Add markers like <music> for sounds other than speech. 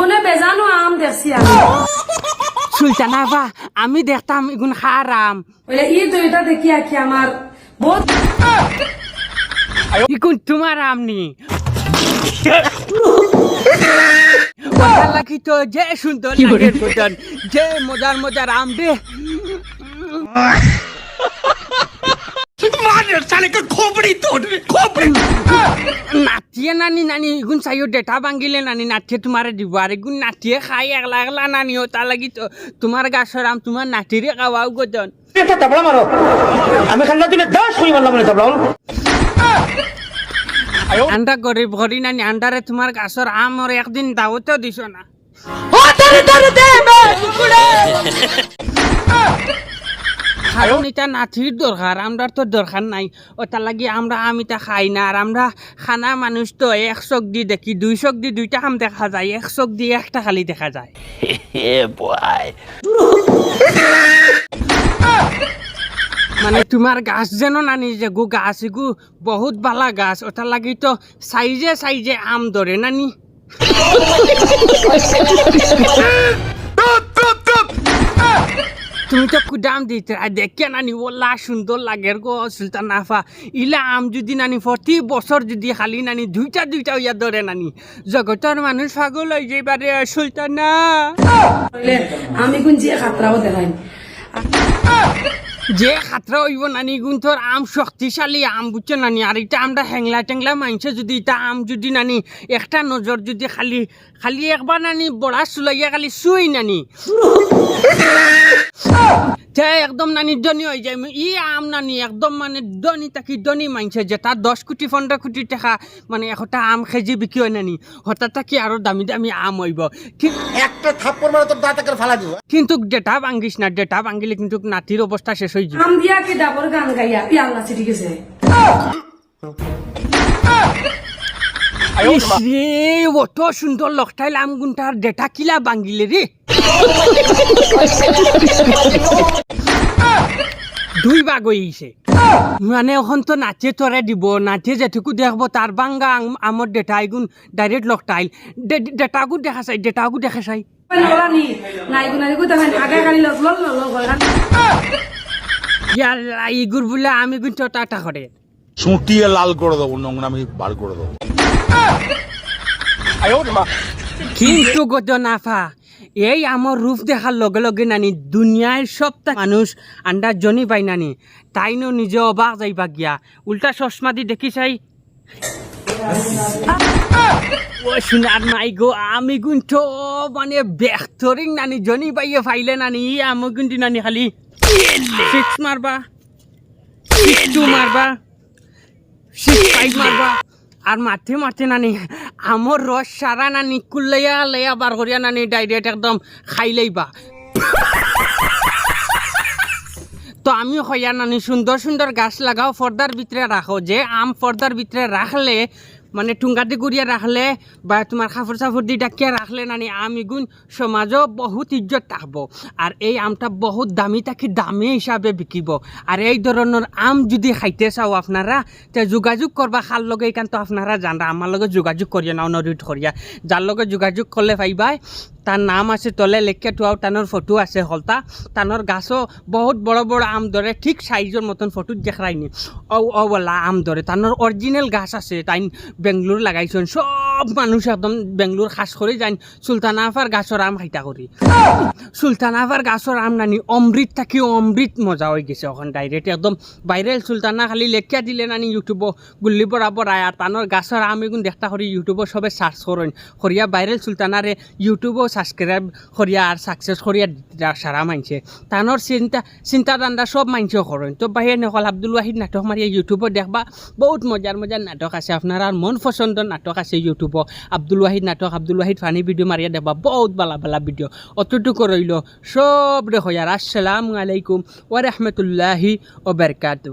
জীবনে বেজানো আম দেখছি আমি সুলতানা বা আমি দেখতাম এগুন খারাম বলে ই এটা দেখি আখি আমার বহুত ইগুন তোমার আমনি লাগি তো যে সুন্দর যে মজার মজার আম দে। নাতিয়ে নানি নানি এগুন চাইও ডেটা ভাঙিলে নানি নাতিয়ে তোমারে দিব। আর এগুন নাতিয়ে খাই একলা একলা নানি ওটা লাগি তো তোমার গাছর আম তোমার নাতিরে খাওয়াও গজন। একটা তাবলা মারো আমি খান্না দিলে দশ কুড়ি মারলাম না তাবলা আন্ডা গরিব ঘরি নানি আন্ডারে তোমার গাছর আম ওর একদিন দাওতেও দিছ না। <laughs> কারণ এটা নাথির দরকার আমরা তো দরকার নাই। ওটা লাগি আমরা আমিটা খাই না আর আমরা খানা মানুষ তো এক চোখ দি দেখি দুই চোখ দি দুইটা আম দেখা যায় এক চোখ দি একটা খালি দেখা যায়। মানে তোমার গাছ যেন নানি যে গু গাছ এগু বহুত বালা গাছ ওটা লাগি তো সাইজে সাইজে আম ধরে নানি। <laughs> তুমি তো কুদাম দিতে। দেখে নানি ওলা সুন্দর লাগের গো, সুলতান আফা। ইলা আম যদি নানি প্রতি বছর যদি খালি নানি, দুইটা দুইটা ইয়া ধরে নানি। জগতের মানুষ পাগল হয়ে যাইবারে সুলতানা। আমি কোন যে খাতরাও দেখাই যে খাতরা হইব নানি গুন্থর আম শক্তিশালী, আম বুঝছে নানি? আর এটা আমরা হ্যাংলা ট্যাংলা মানছে যদি, এটা আম যদি নানি, একটা নজর যদি খালি খালি একবার নানি বড়া চুলাইয়া খালি শুই নানি। তে একদম নানি ধনী হয়ে যায়। ই আম নানি একদম মানে ধনী তাকি ধনী মানছে যেটা দশ কোটি পনেরো কোটি টাকা মানে একটা আম খেজি বিক্রি হয় নানি। হঠাৎ থাকি আরও দামি দামি আম হইব ঠিক একটা থাপ্পড় মারো তোর দাঁত করে ফালা দিব। কিন্তু ডেটা ভাঙ্গিস না ডেটা ভাঙ্গিলে কিন্তু নাতির অবস্থা শেষ হয়ে যাবে আম দিয়া কি ডাবর গান গাইয়া ই আল্লাহ ঠিক আছে অত সুন্দর লকটাইল আম গুনটার ডেটা কিলা বাঙ্গিলে রে দুই ভাগ হইছে। মানে এখন তো নাচে তোরে দিব নাচে যেটুকু দেখব তার বাঙ্গা আম- আমার ডেটা এগুন ডাইরেক্ট লকটাইল ডেটাগু দেখা চাই ডেটাগু দেখা চাই। ইয়াল্লা ইগুর বলে আমি কিন্তু টাটা করে। চুটিয়ে লাল করে দেবো নোংরামি বার করে দেবো। কিন্তু গত নাফা এই আমার রূপ দেখার লগে লগে নানি দুনিয়ার সবটা মানুষ আন্ডার জনি পাই নানি। তাইনো নিজে অবাক যাইবা গিয়া। উল্টা চশমা দি দেখি চাই। নাই গো, আমি কিন্তু মানে বেহতরিং নানি, জনি পাইয়ে ফাইলে নানি, আমি কিন্তু নানি খালি। সিক্স মারবা। টু মারবা। সিক্স মারবা। আর মাঠে মাঠে নানি আমার রস সারা নানি লইয়া লাইয়া বার করিয়া নানি ডাইরেক্ট একদম খাই লাইবা। তো আমি হইয়া নানি সুন্দর সুন্দর গাছ লাগাও, পর্দার ভিতরে রাখো। যে আম পর্দার ভিতরে রাখলে মানে ঠুঙ্গাতে করিয়া রাখলে বা তোমার খাফর চাপড় দি ডাকিয়া রাখলে নানি আম ইগুন সমাজও বহুত ইজ্জত থাকব আর এই আমটা বহুত দামি থাকি দামি হিসাবে বিকিব। আর এই ধরনের আম যদি খাইতে চাও আপনারা, তে যোগাযোগ করবা খার লগে এখান তো আপনারা জানা আমার লগে যোগাযোগ করিয়া নাও নরিট করিয়া যার লগে যোগাযোগ করলে পাইবাই তার নাম আছে তলে লেখিয়া থোৱাও তানোর ফটো আছে হলতা। তানোর গাছও বহুত বড় বড় আম ধরে ঠিক সাইজের মতন ফটো দেখায়নি ও ও বলা আম ধরে তানোর অরিজিনাল গাছ আছে তাই বেঙ্গলোর লাগাইছেন সব মানুষ একদম বেঙ্গলোর খাস করে যাই সুলতানা আফার গাছর আম খাইতা করি সুলতানা আফার গাছর আম নানি অমৃত থাকি অমৃত মজা হয়ে গেছে এখন ডাইরেক্ট একদম ভাইরেল সুলতানা খালি লেখিয়া দিলে নানি ইউটিউব গুল্লি বরাবর আয় আর তানোর গাছর আম এগুন দেখতা করি ইউটিউবও সবে সার্চ করেন করিয়া ভাইরেল সুলতানারে ইউটিউবও সাবস্ক্রাইব করিয়া আর সাকসেস করিয়া সারা মানছে তানোর চিন্তা চিন্তা দান্দা সব মানছেও করেন তো বাহিরে নকল আব্দুল ওয়াহিদ নাটক মারিয়া ইউটিউবত দেখবা। বহুত মজার মজার নাটক আছে। আপনার আর মন পছন্দর নাটক আছে ইউটিউবত আব্দুল ওয়াহিদ নাটক, আব্দুল ওয়াহিদ ফানি ভিডিও মারিয়া দেখবা, বহুত বালা বালা ভিডিও অতটুকু রইল সব রে হয়ার আসসালামু আলাইকুম ওয়া রাহমাতুল্লাহি ওয়া